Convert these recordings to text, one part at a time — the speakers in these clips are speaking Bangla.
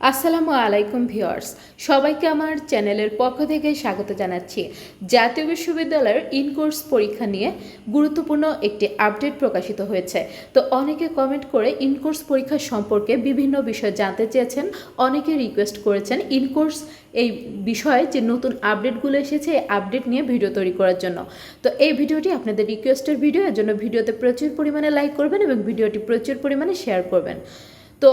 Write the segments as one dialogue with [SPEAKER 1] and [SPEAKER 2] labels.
[SPEAKER 1] আসসালামু আলাইকুম ভিউয়ার্স, সবাইকে আমার চ্যানেলের পক্ষ থেকে স্বাগত জানাচ্ছি। জাতীয় বিশ্ববিদ্যালয়ের ইনকোর্স পরীক্ষা নিয়ে গুরুত্বপূর্ণ একটি আপডেট প্রকাশিত হয়েছে। তো অনেকে কমেন্ট করে ইনকোর্স পরীক্ষা সম্পর্কে বিভিন্ন বিষয় জানতে চেয়েছেন, অনেকে রিকোয়েস্ট করেছেন ইনকোর্স এই বিষয়ে যে নতুন আপডেটগুলো এসেছে, এই আপডেট নিয়ে ভিডিও তৈরি করার জন্য। তো এই ভিডিওটি আপনাদের রিকোয়েস্টের ভিডিও, এর জন্য ভিডিওতে প্রচুর পরিমাণে লাইক করবেন এবং ভিডিওটি প্রচুর পরিমাণে শেয়ার করবেন। তো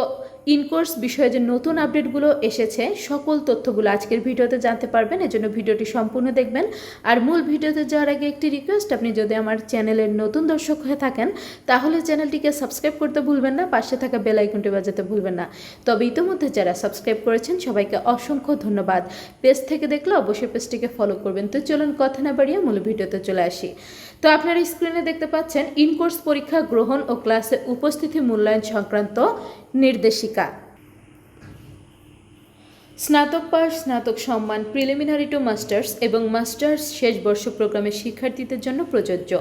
[SPEAKER 1] ইনকোর্স বিষয়ে যে নতুন আপডেটগুলো এসেছে, সকল তথ্যগুলো আজকের ভিডিওতে জানতে পারবেন। এজন্য ভিডিওটি সম্পূর্ণ দেখবেন। আর মূল ভিডিওতে যাওয়ার আগে একটি রিকোয়েস্ট আপনি যদি আমার চ্যানেলের নতুন দর্শক হয়ে থাকেন, তাহলে চ্যানেলটিকে সাবস্ক্রাইব করতে ভুলবেন না, পাশে থাকা বেল আইকনটি বাজাতে ভুলবেন না। তবে ইতিমধ্যে যারা সাবস্ক্রাইব করেছেন, সবাইকে অসংখ্য ধন্যবাদ। পেজ থেকে দেখলে অবশ্যই পেজটিকে ফলো করবেন। তো চলুন কথা না বাড়িয়ে মূল ভিডিওতে চলে আসি। তো আপনারা স্ক্রিনে দেখতে পাচ্ছেন, ইনকোর্স পরীক্ষা গ্রহণ ও ক্লাসে উপস্থিতি মূল্যায়ন সংক্রান্ত নির্দেশিকা। স্নাতক পাস স্নাতক সম্মান প্রিলিমিনারি টু মাস্টার্স এবং মাস্টার্স শেষ বর্ষ প্রোগ্রামের শিক্ষার্থীদের জন্য প্রযোজ্য।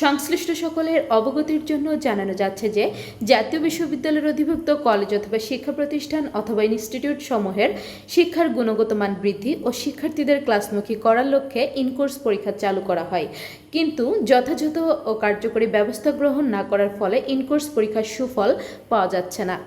[SPEAKER 1] সংশ্লিষ্ট সকলের অবগতির জন্য জানানো যাচ্ছে যে, জাতীয় বিশ্ববিদ্যালয়ের অধিভুক্ত কলেজ অথবা শিক্ষা প্রতিষ্ঠান অথবা ইনস্টিটিউট সমূহের শিক্ষার গুণগত মান বৃদ্ধি ও শিক্ষার্থীদের ক্লাসমুখী করার লক্ষ্যে ইনকোর্স পরীক্ষা চালু করা হয়। কিন্তু যথাযথ ও কার্যকরী ব্যবস্থা গ্রহণ না করার ফলে ইনকোর্স পরীক্ষার সুফল পাওয়া যাচ্ছে না।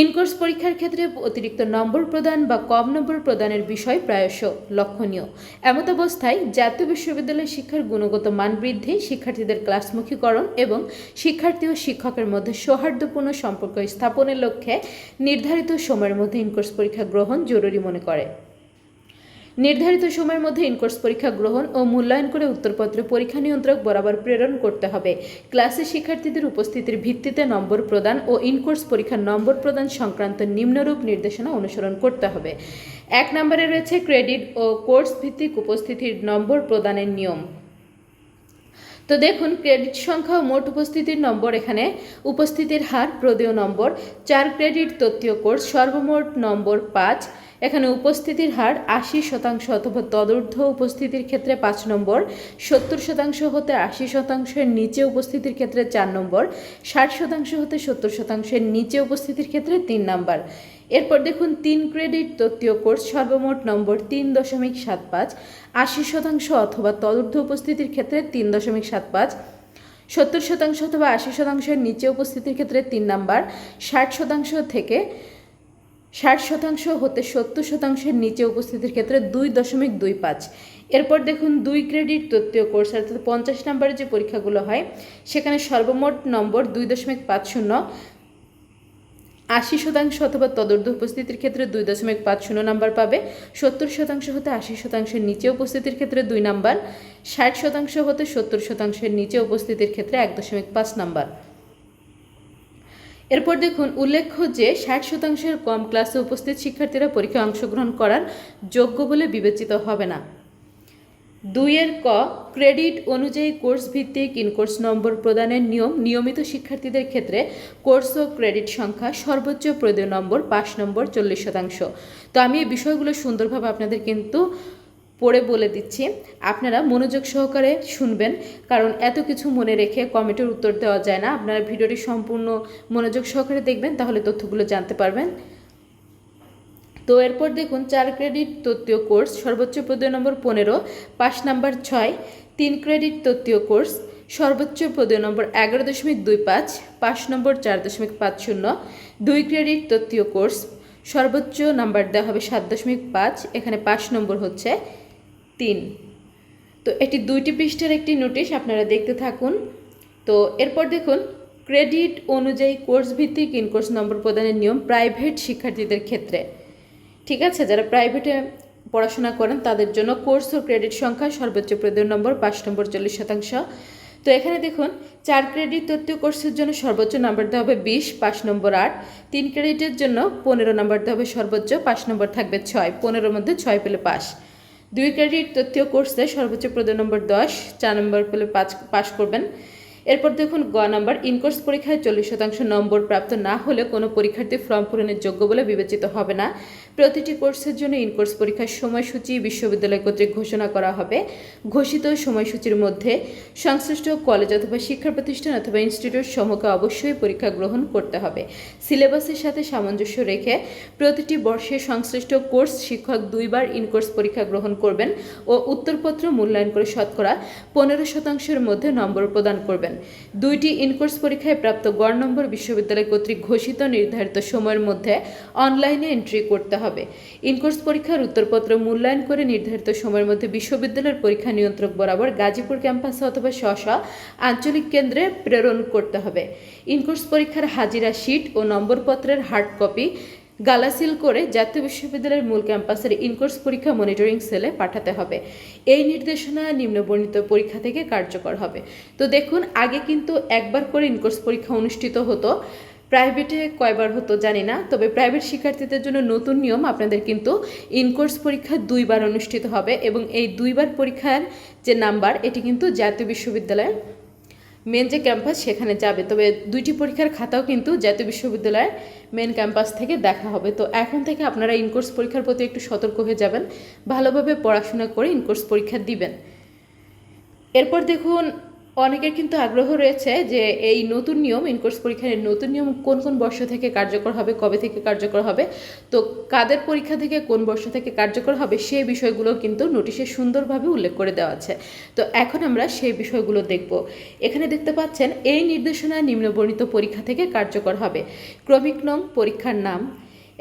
[SPEAKER 1] ইনকোর্স পরীক্ষার ক্ষেত্রে অতিরিক্ত নম্বর প্রদান বা কম নম্বর প্রদানের বিষয় প্রায়শ লক্ষণীয়। এমত অবস্থায় জাতীয় বিশ্ববিদ্যালয় শিক্ষার গুণগত মান বৃদ্ধি, শিক্ষার্থীদের ক্লাসমুখীকরণ এবং শিক্ষার্থী ও শিক্ষকের মধ্যে সৌহার্দ্যপূর্ণ সম্পর্ক স্থাপনের লক্ষ্যে নির্ধারিত সময়ের মধ্যে ইনকোর্স পরীক্ষা গ্রহণ জরুরি মনে করে। নির্ধারিত সময়ের মধ্যে ইনকোর্স পরীক্ষা গ্রহণ ও মূল্যায়ন করে উত্তরপত্র পরীক্ষা নিয়ন্ত্রক বরাবর প্রেরণ করতে হবে। ক্লাসে শিক্ষার্থীদের উপস্থিতির ভিত্তিতে নম্বর প্রদান ও ইনকোর্স পরীক্ষার নম্বর প্রদান সংক্রান্ত নিম্নরূপ নির্দেশনা অনুসরণ করতে হবে। এক নম্বরে রয়েছে ক্রেডিট ও কোর্স ভিত্তিক উপস্থিতির নম্বর প্রদানের নিয়ম। তো দেখুন, ক্রেডিট সংখ্যা ও মোট উপস্থিতির নম্বর এখানে উপস্থিতির হার, প্রদেয় নম্বর, চার ক্রেডিট, তত্ত্বীয় কোর্স, সর্বমোট নম্বর পাঁচ এখানে উপস্থিতির হার আশি শতাংশ অথবা তদূর্ধ্ব উপস্থিতির ক্ষেত্রে পাঁচ নম্বর, সত্তর শতাংশ হতে আশি শতাংশের নিচে উপস্থিতির ক্ষেত্রে চার নম্বর, ষাট শতাংশ হতে সত্তর শতাংশের নিচে উপস্থিতির ক্ষেত্রে তিন নম্বর। এরপর দেখুন, তিন ক্রেডিট তত্ত্বীয় কোর্স সর্বমোট নম্বর তিন দশমিক সাত পাঁচ, আশি শতাংশ অথবা তদূর্ধ্ব উপস্থিতির ক্ষেত্রে তিন দশমিক সাত পাঁচ, সত্তর শতাংশ অথবা আশি শতাংশের নিচে উপস্থিতির ক্ষেত্রে তিন নাম্বার, ষাট শতাংশ থেকে ষাট শতাংশ হতে সত্তর শতাংশের নিচে উপস্থিতির ক্ষেত্রে দুই দশমিক দুই পাঁচ। এরপর দেখুন দুই ক্রেডিট তত্ত্বীয় কোর্স, অর্থাৎ পঞ্চাশ নম্বরের যে পরীক্ষাগুলো হয়, সেখানে সর্বমোট নম্বর দুই দশমিক পাঁচ শূন্য। আশি শতাংশ অথবা তদর্ধ উপস্থিতির ক্ষেত্রে দুই দশমিক পাঁচ শূন্য নাম্বার পাবে। সত্তর শতাংশ হতে আশি শতাংশের নিচে উপস্থিতির ক্ষেত্রে দুই নাম্বার। ষাট শতাংশ হতে সত্তর শতাংশের নিচে উপস্থিতির ক্ষেত্রে এক দশমিক পাঁচ নাম্বার। এরপর দেখুন, উল্লেখ্য যে ষাট শতাংশের কম ক্লাসে উপস্থিত শিক্ষার্থীরা পরীক্ষায় অংশগ্রহণ করার যোগ্য বলে বিবেচিত হবে না। দুইয়ের ক, ক্রেডিট অনুযায়ী কোর্স ভিত্তিক ইনকোর্স নম্বর প্রদানের নিয়ম নিয়মিত শিক্ষার্থীদের ক্ষেত্রে কোর্স ও ক্রেডিট সংখ্যা সর্বোচ্চ প্রদেয় নম্বর পাঁচ নম্বর চল্লিশ শতাংশ। তো আমি এই বিষয়গুলো সুন্দরভাবে আপনাদের কিন্তু পড়ে বলে দিচ্ছি। আপনারা মনোযোগ সহকারে শুনবেন, কারণ এত কিছু মনে রেখে কমেন্টের উত্তর দেওয়া যায় না। আপনারা ভিডিওটি সম্পূর্ণ মনোযোগ সহকারে দেখবেন, তাহলে তথ্যগুলো জানতে পারবেন। তো এরপর দেখুন, চার ক্রেডিট তত্ত্বীয় কোর্স, সর্বোচ্চ পদীয় নম্বর পনেরো পাঁচ নাম্বার ছয়, তিন ক্রেডিট তত্ত্বীয় কোর্স, সর্বোচ্চ পদীয় নম্বর এগারো দশমিক দুই পাঁচ পাঁচ নম্বর চার দশমিক পাঁচ শূন্য, দুই ক্রেডিট তত্ত্বীয় কোর্স, সর্বোচ্চ নাম্বার দেওয়া হবে সাত দশমিক পাঁচ, এখানে পাঁচ নম্বর হচ্ছে। তিন। তো এটি দুইটি পৃষ্ঠার একটি নোটিশ, আপনারা দেখতে থাকুন। তো এরপর দেখুন, ক্রেডিট অনুযায়ী কোর্স ভিত্তিক ইনকোর্স নম্বর প্রদানের নিয়ম প্রাইভেট শিক্ষার্থীদের ক্ষেত্রে। ঠিক আছে, যারা প্রাইভেটে পড়াশোনা করেন, তাদের জন্য কোর্স ও ক্রেডিট সংখ্যা সর্বোচ্চ প্রদান নম্বর পাঁচ নম্বর চল্লিশ শতাংশ। তো এখানে দেখুন, চার ক্রেডিট তত্ত্বীয় কোর্সের জন্য সর্বোচ্চ নাম্বার দেওয়া হবে বিশ, পাঁচ নম্বর আট। তিন ক্রেডিটের জন্য পনেরো নাম্বার দেওয়া হবে সর্বোচ্চ, পাঁচ নম্বর থাকবে ছয়। পনেরোর মধ্যে ছয় পেলে পাস দুই ক্রেডিট তথ্য কোর্সে সর্বোচ্চ প্রদান নম্বর দশ চার নম্বর পেলে পাঁচ পাস করবেন। এরপর দেখুন গ নাম্বার ইনকোর্স পরীক্ষায় চল্লিশ শতাংশ নম্বর প্রাপ্ত না হলে কোনো পরীক্ষার্থী ফর্ম পূরণের যোগ্য বলে বিবেচিত হবে না। প্রতিটি কোর্সের জন্য ইন কোর্স পরীক্ষার সময়সূচি বিশ্ববিদ্যালয় কর্তৃক ঘোষণা করা হবে। ঘোষিত সময়সূচির মধ্যে সংশ্লিষ্ট কলেজ অথবা শিক্ষা প্রতিষ্ঠান অথবা ইনস্টিটিউট সমূহকে অবশ্যই পরীক্ষা গ্রহণ করতে হবে। সিলেবাসের সাথে সামঞ্জস্য রেখে প্রতিটি বর্ষে সংশ্লিষ্ট কোর্স শিক্ষক দুইবার ইন কোর্স পরীক্ষা গ্রহণ করবেন ও উত্তরপত্র মূল্যায়ন করে শতকরা পনেরো শতাংশের মধ্যে নম্বর প্রদান করবেন। দুইটি ইনকোর্স পরীক্ষায় প্রাপ্ত গড় নম্বর বিশ্ববিদ্যালয় কর্তৃক ঘোষিত নির্ধারিত সময়ের মধ্যে অনলাইনে এন্ট্রি করতে হবে। ইনকোর্স পরীক্ষার উত্তরপত্র মূল্যায়ন করে নির্ধারিত সময়ের মধ্যে বিশ্ববিদ্যালয়ের পরীক্ষা নিয়ন্ত্রক বরাবর গাজীপুর ক্যাম্পাসে অথবা স্ব আঞ্চলিক কেন্দ্রে প্রেরণ করতে হবে। ইনকোর্স পরীক্ষার হাজিরা শিট ও নম্বরপত্রের হার্ড কপি গালাসিল করে জাতীয় বিশ্ববিদ্যালয়ের মূল ক্যাম্পাসের ইনকোর্স পরীক্ষা মনিটরিং সেলে পাঠাতে হবে। এই নির্দেশনা নিম্নবর্ণিত পরীক্ষা থেকে কার্যকর হবে। তো দেখুন, আগে কিন্তু একবার করে ইনকোর্স পরীক্ষা অনুষ্ঠিত হতো। প্রাইভেটে কয়বার হতো জানি না, তবে প্রাইভেট শিক্ষার্থীদের জন্য নতুন নিয়ম আপনাদের কিন্তু ইনকোর্স পরীক্ষা দুইবার অনুষ্ঠিত হবে এবং এই দুইবার পরীক্ষার যে নাম্বার, এটি কিন্তু জাতীয় বিশ্ববিদ্যালয়ের মেন যে ক্যাম্পাস সেখানে যাবে। তবে দুইটি পরীক্ষার খাতাও কিন্তু জাতীয় বিশ্ববিদ্যালয়ের মেন ক্যাম্পাস থেকে দেখা হবে। তো এখন থেকে আপনারা ইনকোর্স পরীক্ষার প্রতি একটু সতর্ক হয়ে যাবেন, ভালোভাবে পড়াশোনা করে ইনকোর্স পরীক্ষা দিবেন। এরপর দেখুন অনেকের কিন্তু আগ্রহ রয়েছে যে এই নতুন নিয়ম ইনকোর্স পরীক্ষার নতুন নিয়ম কোন কোন বর্ষ থেকে কার্যকর হবে, কবে থেকে কার্যকর হবে, তো কাদের পরীক্ষা থেকে কোন বর্ষ থেকে কার্যকর হবে সেই বিষয়গুলো কিন্তু নোটিশে সুন্দরভাবে উল্লেখ করে দেওয়া আছে। তো এখন আমরা সেই বিষয়গুলো দেখব। এখানে দেখতে পাচ্ছেন, এই নির্দেশনা নিম্নবর্ণিত পরীক্ষা থেকে কার্যকর হবে। ক্রমিক নং, পরীক্ষার নাম।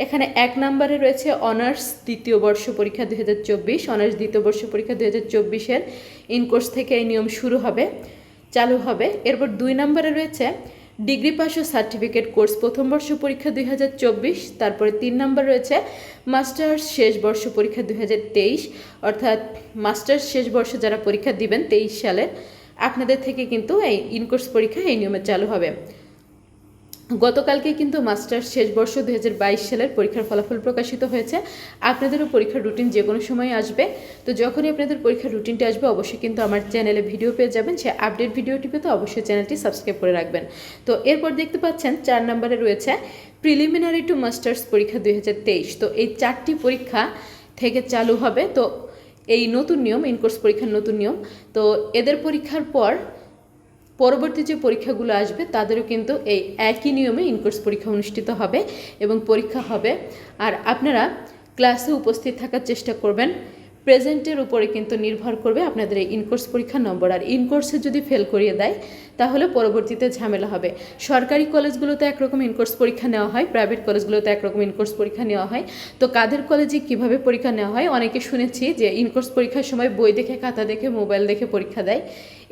[SPEAKER 1] এখানে এক নম্বরে রয়েছে অনার্স দ্বিতীয় বর্ষ পরীক্ষা দুই হাজার চব্বিশ অনার্স দ্বিতীয় বর্ষ পরীক্ষা দুই হাজার চব্বিশের ইনকোর্স থেকে এই নিয়ম শুরু হবে। চালু হবে। এরপর দুই নম্বরে রয়েছে ডিগ্রি পাস ও সার্টিফিকেট কোর্স। প্রথম বর্ষ পরীক্ষা দুই হাজার চব্বিশ, তারপরে তিন নম্বর রয়েছে মাস্টার্স শেষ বর্ষ পরীক্ষা দুই হাজার তেইশ। অর্থাৎ মাস্টার্স শেষ বর্ষ যারা পরীক্ষা দিবেন, তেইশ সালে আপনাদের থেকে কিন্তু এই ইনকোর্স পরীক্ষা এই নিয়মে চালু হবে। গতকালকে কিন্তু মাস্টার্স শেষ বর্ষ দুই হাজার বাইশ সালের পরীক্ষার ফলাফল প্রকাশিত হয়েছে। আপনাদেরও পরীক্ষার রুটিন যে কোনো সময় আসবে। তো যখনই আপনাদের পরীক্ষার রুটিনটি আসবে, অবশ্যই কিন্তু আমার চ্যানেলে ভিডিও পেয়ে যাবেন। সে আপডেট ভিডিওটি পেতে অবশ্যই চ্যানেলটি সাবস্ক্রাইব করে রাখবেন। তো এরপর দেখতে পাচ্ছেন, চার নম্বরে রয়েছে প্রিলিমিনারি টু মাস্টার্স পরীক্ষা দুই হাজার তেইশ। তো এই চারটি পরীক্ষা থেকে চালু হবে। তো এই নতুন নিয়ম, ইনকোর্স পরীক্ষার নতুন নিয়ম। তো এদের পরীক্ষার পর পরবর্তী যে পরীক্ষাগুলো আসবে, তাদেরও কিন্তু এই একই নিয়মে ইনকোর্স পরীক্ষা অনুষ্ঠিত হবে এবং পরীক্ষা হবে। আর আপনারা ক্লাসে উপস্থিত থাকার চেষ্টা করবেন। প্রেজেন্টের উপরে কিন্তু নির্ভর করবে আপনাদের এই ইনকোর্স পরীক্ষার নম্বর। আর ইনকোর্সে যদি ফেল করিয়ে দেয়, তাহলে পরবর্তীতে ঝামেলা হবে। সরকারি কলেজগুলোতে একরকম ইনকোর্স পরীক্ষা নেওয়া হয়, প্রাইভেট কলেজগুলোতে একরকম ইনকোর্স পরীক্ষা নেওয়া হয়। তো কাদের কলেজে কীভাবে পরীক্ষা নেওয়া হয়, অনেকে শুনেছি যে ইনকোর্স পরীক্ষার সময় বই দেখে, খাতা দেখে, মোবাইল দেখে পরীক্ষা দেয়।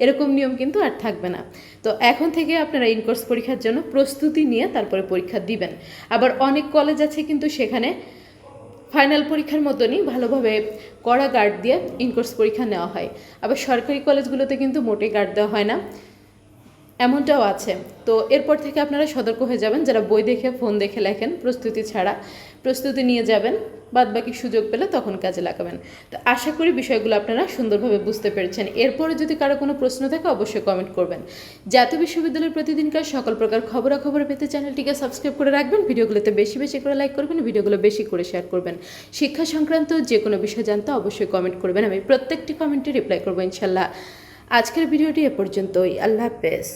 [SPEAKER 1] এরকম নিয়ম কিন্তু আর থাকবে না। তো এখন থেকে আপনারা ইনকোর্স পরীক্ষার জন্য প্রস্তুতি নিয়ে তারপরে পরীক্ষা দিবেন। আবার অনেক কলেজ আছে কিন্তু সেখানে ফাইনাল পরীক্ষার মতনই ভালোভাবে কড়া গার্ড দিয়ে ইনকোর্স পরীক্ষা নেওয়া হয়। আবার সরকারি কলেজগুলোতে কিন্তু মোটে গার্ড দেওয়া হয় না। এমনটাও আছে। তো এরপর থেকে আপনারা সতর্ক হয়ে যাবেন। যারা বই দেখে, ফোন দেখে লেখেন, প্রস্তুতি ছাড়া প্রস্তুতি নিয়ে যাবেন বাদ বাকি সুযোগ পেলে তখন কাজে লাগাবেন। তো আশা করি বিষয়গুলো আপনারা সুন্দরভাবে বুঝতে পেরেছেন। এরপরে যদি কারও কোনো প্রশ্ন থাকে, অবশ্যই কমেন্ট করবেন। জাতীয় বিশ্ববিদ্যালয়ের প্রতিদিনকার সকল প্রকার খবরাখবর পেতে চ্যানেলটিকে সাবস্ক্রাইব করে রাখবেন। ভিডিওগুলোতে বেশি বেশি করে লাইক করবেন, ভিডিওগুলো বেশি করে শেয়ার করবেন। শিক্ষা সংক্রান্ত যে কোনো বিষয় জানতে অবশ্যই কমেন্ট করবেন। আমি প্রত্যেকটি কমেন্টে রিপ্লাই করব ইনশাল্লাহ। আজকের ভিডিওটি এ পর্যন্তই। আল্লাহ হাফেজ।